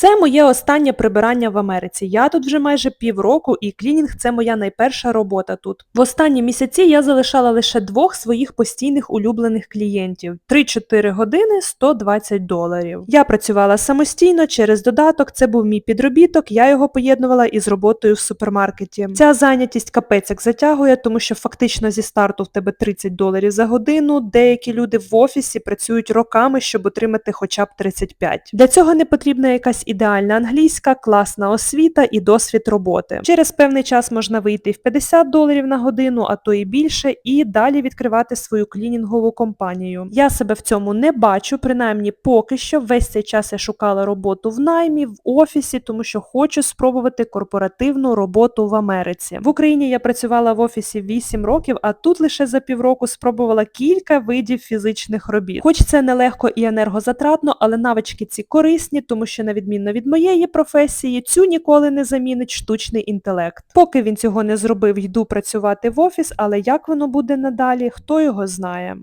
Це моє останнє прибирання в Америці. Я тут вже майже півроку, і клінінг це моя найперша робота тут. В останні місяці я залишала лише двох своїх постійних улюблених клієнтів: 3-4 години 120 доларів. Я працювала самостійно через додаток. Це був мій підробіток. Я його поєднувала із роботою в супермаркеті. Ця зайнятість капець як затягує, тому що фактично зі старту в тебе 30 доларів за годину. Деякі люди в офісі працюють роками, щоб отримати хоча б 35. Для цього не потрібна якась ідеальна англійська, класна освіта і досвід роботи. Через певний час можна вийти в 50 доларів на годину, а то і більше, і далі відкривати свою клінінгову компанію. Я себе в цьому не бачу, принаймні поки що. Весь цей час я шукала роботу в наймі, в офісі, тому що хочу спробувати корпоративну роботу в Америці. В Україні я працювала в офісі 8 років, а тут лише за півроку спробувала кілька видів фізичних робіт. Хоч це нелегко і енергозатратно, але навички ці корисні, тому що на відміну від моєї професії, цю ніколи не замінить штучний інтелект. Поки він цього не зробив, йду працювати в офіс, але як воно буде надалі, хто його знає.